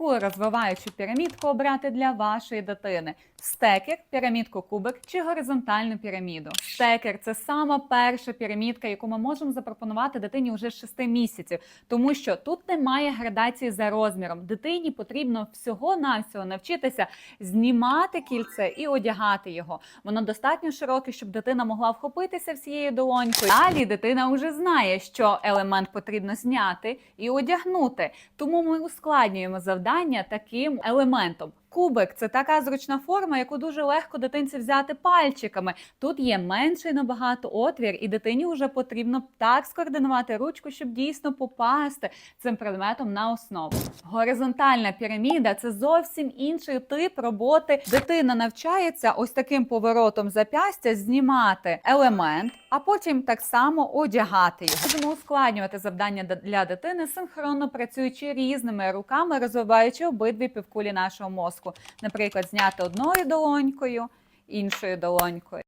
яку розвиваючу пірамідку обрати для вашої дитини: стекер, пірамідку кубик чи горизонтальну піраміду. Стекер це сама перша пірамідка, яку ми можемо запропонувати дитині вже з 6 місяців, тому що тут немає градації за розміром. Дитині потрібно всього-навсього навчитися знімати кільце і одягати його. Воно достатньо широке, щоб дитина могла вхопитися всією долонькою. Далі дитина вже знає, що елемент потрібно зняти і одягнути. Тому ми ускладнюємо завдання таким елементом. Кубик це така зручна форма, яку дуже легко дитинці взяти пальчиками. Тут є менший набагато отвір, і дитині вже потрібно так скоординувати ручку, щоб дійсно попасти цим предметом на основу. Горизонтальна піраміда це зовсім інший тип роботи. Дитина навчається ось таким поворотом запястя знімати елемент, а потім так само одягати його. Можемо ускладнювати завдання для дитини, синхронно працюючи різними руками, розвиваючи обидві півкулі нашого мозку. Наприклад, зняти одною долонькою, іншою долонькою.